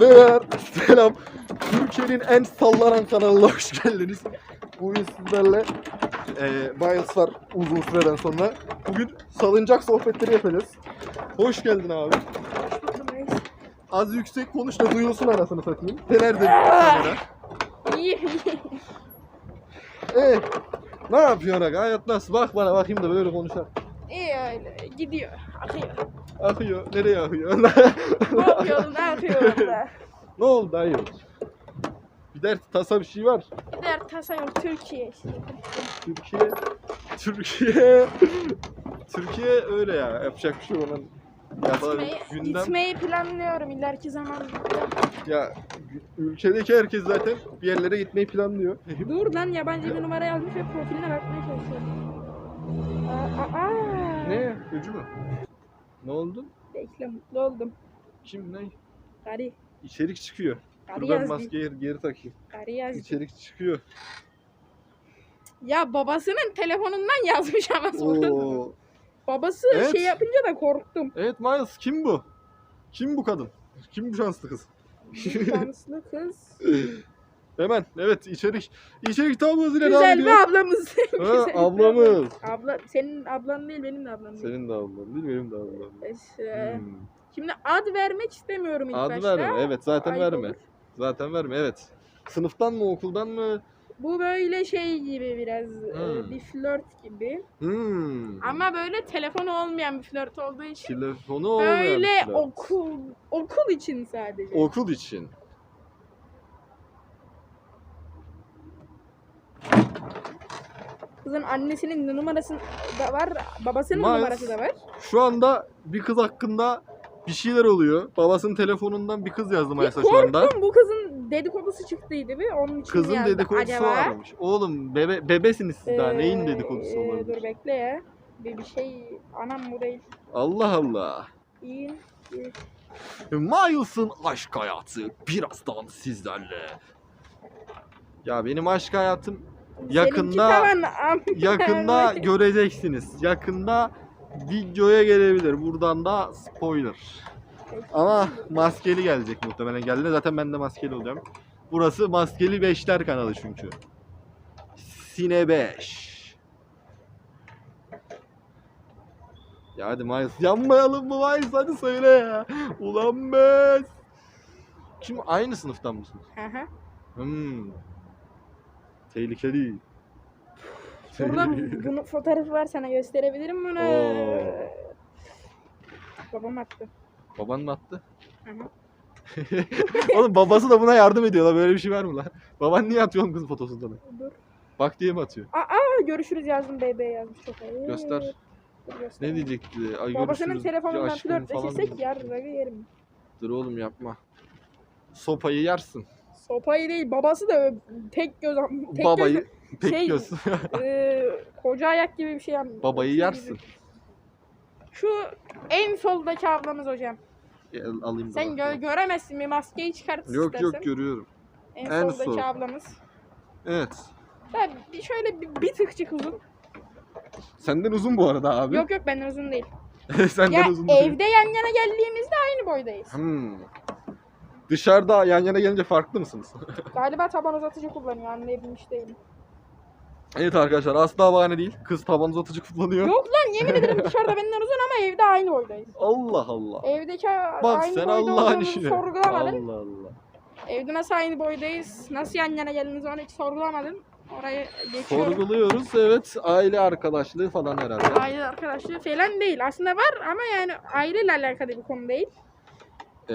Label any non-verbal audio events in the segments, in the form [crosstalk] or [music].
Beyler selam. Türkiye'nin en sallanan kanalına hoş geldiniz. Bugün sizlerle eee Miles var uzun süreden sonra. Bugün salıncak sohbetleri yapacağız. Hoş geldin abi. Az yüksek konuş da duyulsun anasını satayım. Nerede kamera? İyi iyi. [laughs] Ee, ne yapıyorsun aga? Hayat nasıl? Bak bana bakayım da böyle konuşalım. İyi öyle. Gidiyor. Akıyor. Akıyor. Nereye akıyor? Ne yapıyorsun? Ne yapıyorsun da? ne oldu dayı? Bir dert tasa bir şey var. Der tasavvur Türkiye işte. Türkiye Türkiye Türkiye öyle ya yapacak bir şey yok onun Gitmeyi, gündem gitmeyi planlıyorum ileriki zamanda. ya ülkedeki herkes zaten bir yerlere gitmeyi planlıyor. Dur lan yabancı bir numara yazmış ve profiline bakmaya çalışıyorum. Ne? Öcü mü? Ne oldu? Bekle mutlu oldum. Kim ne? Gari. İçerik çıkıyor. Gari Dur ben yazdı. maskeyi geri, geri takayım. Gari yazdı. İçerik çıkıyor. Ya babasının telefonundan yazmış ama sonra. Oo. Babası Evet. şey yapınca da korktum. Evet Miles kim bu? Kim bu kadın? Kim bu şanslı kız? Şanslı kız. [laughs] Hemen evet içerik içerik tam hızıyla Güzel bir ablamız. [laughs] Ha, Güzel bir ablamız. Abla, senin ablan değil benim de ablam değil. Senin de ablan değil benim de ablam. İşte, Hmm. Şimdi ad vermek istemiyorum ilk Adı başta. verme. Evet zaten Ayıp verme. olur. Zaten verme evet. Sınıftan mı okuldan mı? Bu böyle şey gibi biraz e, Hmm. bir flört gibi. Hmm. Ama böyle telefonu olmayan bir flört olduğu için Telefonu olmayan böyle flört. okul okul için sadece. Okul için. Kızın annesinin numarası da var, babasının Miles. numarası da var. Şu anda bir kız hakkında bir şeyler oluyor. Babasının telefonundan bir kız yazdı Bir Mayas'a şu anda. korktum bu kızın dedikodusu çıktıydı bir onun için Kızın yazdım. dedikodusu Acaba, varmış. Oğlum bebe, bebesiniz siz daha. e, Neyin dedikodusu e, olabilir? Dur bekle ya. Bir, bir şey anam bu değil. Allah Allah. İyi. iyi. Miles'ın aşk hayatı birazdan sizlerle. Ya benim aşk hayatım Yakında- [laughs] yakında göreceksiniz. Yakında videoya gelebilir. Buradan da spoiler. Ama maskeli gelecek muhtemelen geldi. Zaten ben de maskeli olacağım. Burası maskeli beşler kanalı çünkü. Sine 5. Ya hadi Miles yanmayalım mı Miles hadi söyle ya. Ulan ben. Kim aynı sınıftan mısınız? Hı hı. Hmm. Tehlikeli. Burada Tehlikeli. bunun fotoğrafı var sana gösterebilirim bunu. Oo. Babam attı. Baban mı attı? Hı hı. [laughs] Oğlum babası da buna yardım ediyor la böyle bir şey var mı lan? Baban niye atıyor oğlum kızın fotosunu sana? Dur. Bak diye mi atıyor? Aa görüşürüz yazdım BB yazmış çok iyi. Göster. Dur, göster. Ne diyecekti? Ay Babasının görüşürüz, telefonundan flörtleşirsek diyecek. yarın yerim. Dur oğlum yapma. Sopayı yersin. Sopayı değil babası da tek göz tek Babayı pek şey- göz. göz, e, koca ayak gibi bir şey yapmış. Babayı yersin. Şu en soldaki ablamız hocam. Gel, alayım Sen gö- göremezsin bir maskeyi çıkart Yok istersen. yok görüyorum. En, En soldaki sol. ablamız. Evet. Ben bir şöyle bir, bir tıkçık uzun. Senden uzun bu arada abi. Yok yok benden uzun değil. [laughs] Senden ya uzun değil. evde yan yana geldiğimizde aynı boydayız. Hmm. Dışarıda yan yana gelince farklı mısınız? [laughs] Galiba taban uzatıcı kullanıyor anlayabilmiş değilim. evet arkadaşlar asla bahane değil. Kız taban uzatıcı kullanıyor. Yok lan yemin ederim [laughs] dışarıda benden uzun ama evde aynı boydayız. Allah Allah. Evdeki Bak aynı sen boyda Allah'ın olduğumuzu işine. sorgulamadın. Allah Allah. Evde nasıl aynı boydayız? Nasıl yan yana geldiniz onu hiç sorgulamadın. Orayı geçiyorum. Sorguluyoruz evet. Aile arkadaşlığı falan herhalde. Aile arkadaşlığı falan değil. Aslında var ama yani aileyle alakalı bir konu değil. Ee,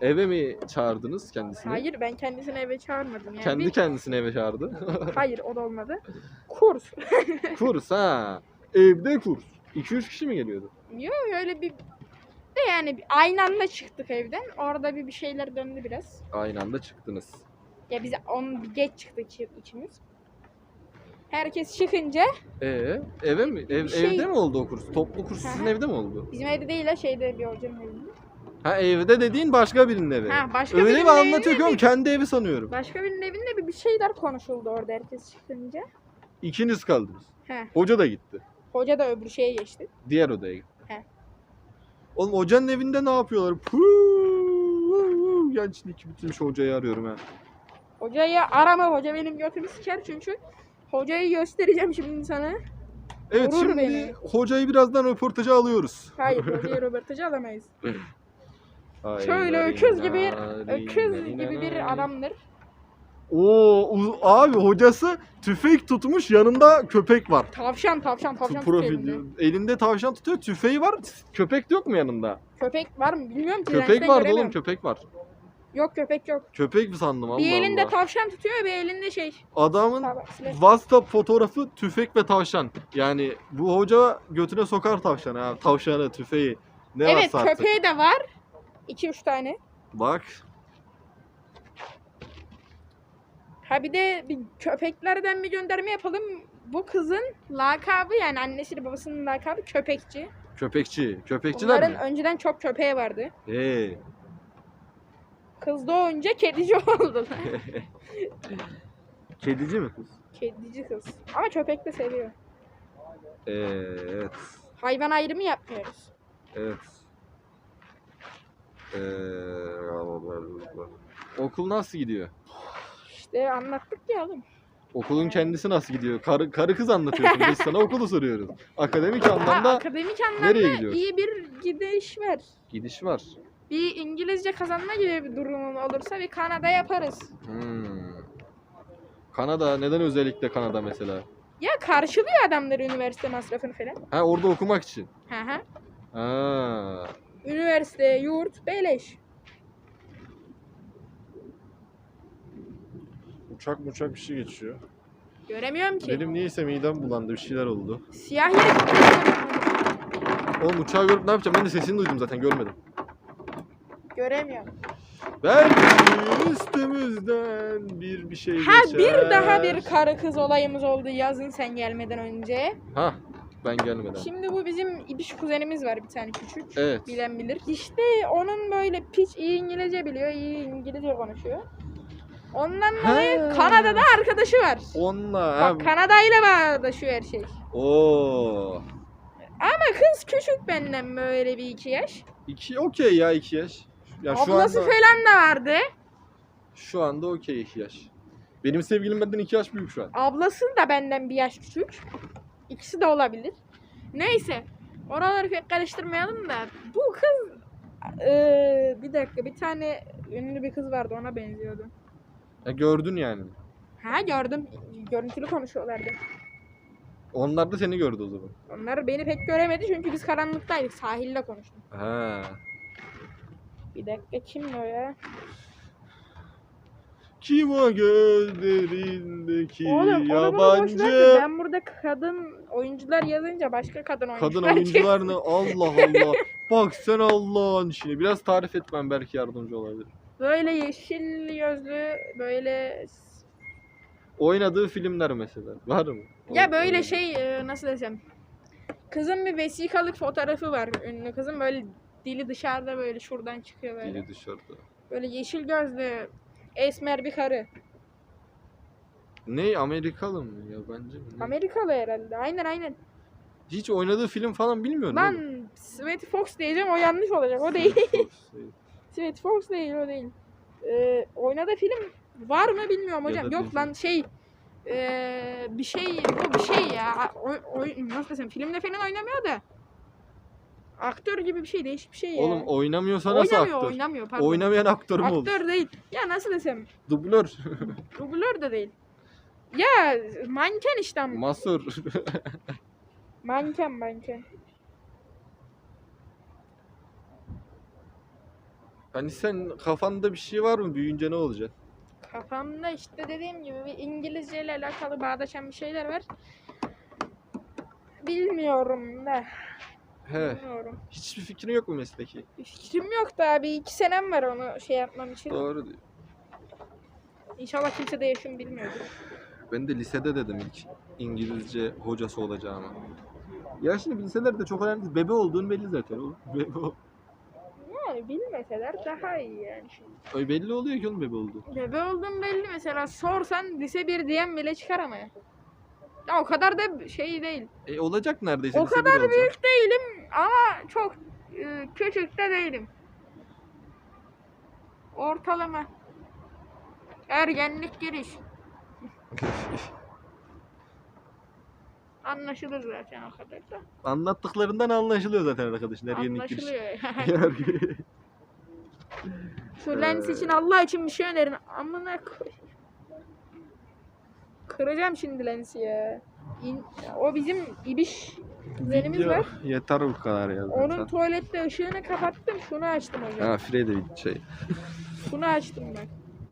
eve mi çağırdınız kendisini? Hayır ben kendisini eve çağırmadım. Yani Kendi kendisini eve çağırdı. [laughs] Hayır o da olmadı. Kurs. [laughs] kurs ha. Evde kurs. 2-3 kişi mi geliyordu? Yok öyle bir de yani aynı anda çıktık evden. Orada bir bir şeyler döndü biraz. Aynı anda çıktınız. Ya biz on bir geç çıktık ikimiz. Herkes çıkınca Ee, eve mi? Ev, şey- Evde mi oldu o kurs? Toplu kurs sizin evde mi oldu? bizim evde değil ha şeyde bir hocanın evinde. Ha evde dediğin başka birinin evi. Ha başka Öyle birinin mi evinde anlatıyor ki oğlum? bir- Kendi evi sanıyorum. Başka birinin evinde bir, bir şeyler konuşuldu orada herkes çıkınca. İkiniz kaldınız. He. Hoca da gitti. Hoca da öbür şeye geçti. Diğer odaya gitti. He. Oğlum hocanın evinde ne yapıyorlar? Puuu, gençlik bitmiş hocayı arıyorum ha. Hocayı arama hoca benim götümü siker çünkü hocayı göstereceğim şimdi sana. Evet Vurur şimdi beni. hocayı birazdan röportaja alıyoruz. Hayır [laughs] hocayı röportajı alamayız. [laughs] Şöyle öküz gibi öküz gibi bir adamdır. Oo abi hocası tüfek tutmuş yanında köpek var. Tavşan tavşan tavşan Profil elinde. tavşan tutuyor tüfeği var. Köpek de yok mu yanında? Köpek var mı bilmiyorum ki. Köpek göremiyorum. oğlum köpek var. Yok köpek yok. Köpek mi sandım Allah bir elinde Allah. tavşan tutuyor bir elinde şey. Adamın. WhatsApp fotoğrafı tüfek ve tavşan. Yani bu hoca götüne sokar tavşanı ha. Tavşanı, tüfeği. Ne Evet köpeği de var. 2-3 tane. Bak. Ha bir de bir köpeklerden bir gönderme yapalım. Bu kızın lakabı yani annesi babasının lakabı köpekçi. Köpekçi. Köpekçiler Bunların mi? önceden çok köpeği vardı. Hey. Kız doğunca kedici [laughs] oldular. [laughs] Kedici mi kız? Kedici kız. Ama köpek de seviyor. Evet. Hayvan ayrımı yapmıyoruz. Evet. Ee, okul nasıl gidiyor? İşte anlattık ya oğlum. Okulun kendisi nasıl gidiyor? Karı, karı kız anlatıyorsun. Biz sana okulu soruyoruz. Akademik anlamda akademik anlamda nereye gidiyor? iyi bir gidiş var. gidiş var. Bir İngilizce kazanma gibi bir durumun olursa bir Kanada yaparız. Hmm. Kanada neden özellikle Kanada mesela? Ya karşılıyor adamları üniversite masrafını falan. Ha orada okumak için. Hı hı. Ha. Üniversite, yurt, beleş. Uçak uçak bir şey geçiyor. Göremiyorum ki. Benim niyeyse midem bulandı bir şeyler oldu. Siyah yer. Oğlum uçağı görüp ne yapacağım? Ben de sesini duydum zaten görmedim. Göremiyorum. Belki üstümüzden bir bir şey Ha geçer. bir daha bir karı kız olayımız oldu yazın sen gelmeden önce. Ha ben gelmeden. Şimdi bu bizim ibiş kuzenimiz var bir tane küçük. Evet. Bilen bilir. İşte onun böyle piç iyi İngilizce biliyor, iyi İngilizce konuşuyor. Ondan dolayı. Kanada'da arkadaşı var. Onunla. Bak Kanada ile bağdaşıyor her şey. Oo. Ama kız küçük benden böyle bir iki yaş. İki okey ya iki yaş. Ya şu Ablası anda, falan da vardı. şu anda okey iki yaş. Benim sevgilim benden iki yaş büyük şu an. Ablası da benden bir yaş küçük. İkisi de olabilir. Neyse. Oraları pek karıştırmayalım da. Bu kız... Eee, bir dakika bir tane ünlü bir kız vardı ona benziyordu. Ya gördün yani. Ha gördüm. Görüntülü konuşuyorlardı. Onlar da seni gördü o zaman. Onlar beni pek göremedi çünkü biz karanlıktaydık. Sahilde konuştum. Ha. Bir dakika kim o ya? Kim o gözlerindeki Oğlum onu bunu boş ver de yabancı Ben burada kadın oyuncular yazınca başka kadın oyuncular kadın [laughs] oyuncularını Allah Allah. Bak sen Allah'ın işine. Biraz tarif etmem belki yardımcı olabilir. Böyle yeşil gözlü böyle Oynadığı filmler mesela. Var mı? ya böyle şey e, nasıl desem kızın bir vesikalık fotoğrafı var ünlü kızın böyle dili dışarıda böyle şuradan çıkıyor böyle. Dili dışarıda. Böyle yeşil gözlü esmer bir karı. Ne Amerikalı mı? Yabancı mı? Ne? Amerikalı herhalde. Aynen aynen. Hiç oynadığı film falan bilmiyorum. oğlum. Lan Sweet Fox diyeceğim o yanlış olacak. O değil. [laughs] Sweet Fox değil o değil. Ee, oynadığı film var mı bilmiyorum Ya hocam. da Yok dizi. lan şey ee, bir şey bu bir şey ya. Oy, oy, nasıl desem filmde falan oynamıyor da. Aktör gibi bir şey değişik bir şey ya. Oğlum oynamıyorsa nasıl oynamıyor aktör? oynamıyor pardon. Oynamayan aktör mü olur? Aktör değil. Ya nasıl desem Dublör. [laughs] dublör de değil. Ya manken işte. ama. Masur. manken manken. hani sen kafanda bir şey var mı? Büyüyünce ne olacaksın? Kafamda işte dediğim gibi bir İngilizce ile alakalı bağdaşan bir şeyler var. Bilmiyorum da. He. Bilmiyorum. Hiçbir fikrin yok mu mesleki? Bir fikrim yok da bir iki senem var onu şey yapmam için. Doğru diyor. İnşallah kimse de yaşım bilmiyordur. Ben de lisede dedim ilk İngilizce hocası olacağımı. Ya şimdi liselerde çok önemli değil. Bebe olduğun belli zaten oğlum. [laughs] Bebe ol- Yani bilmeseler daha iyi yani şimdi. Ay belli oluyor ki oğlum bebe olduğu. Bebe olduğum belli mesela sorsan lise bir diyen bile çıkar ama ya. Ya o kadar da şey değil. E olacak neredeyse O lise bir kadar olacak. büyük değilim ama çok e, küçük de değilim. Ortalama. Ergenlik giriş. Anlaşılır zaten o kadar da. Anlattıklarından anlaşılıyor zaten girişi. Anlaşılıyor. [laughs] Yani Şu lens için Allah için bir şey önerin. Amına koy. Kıracağım şimdi lensi ya. İn- o bizim ibiş kuzenimiz video var. yeter bu kadar ya zaten. Onun tuvalette ışığını kapattım. Şunu açtım hocam. Ha Fred'e bir şey. Şunu açtım bak.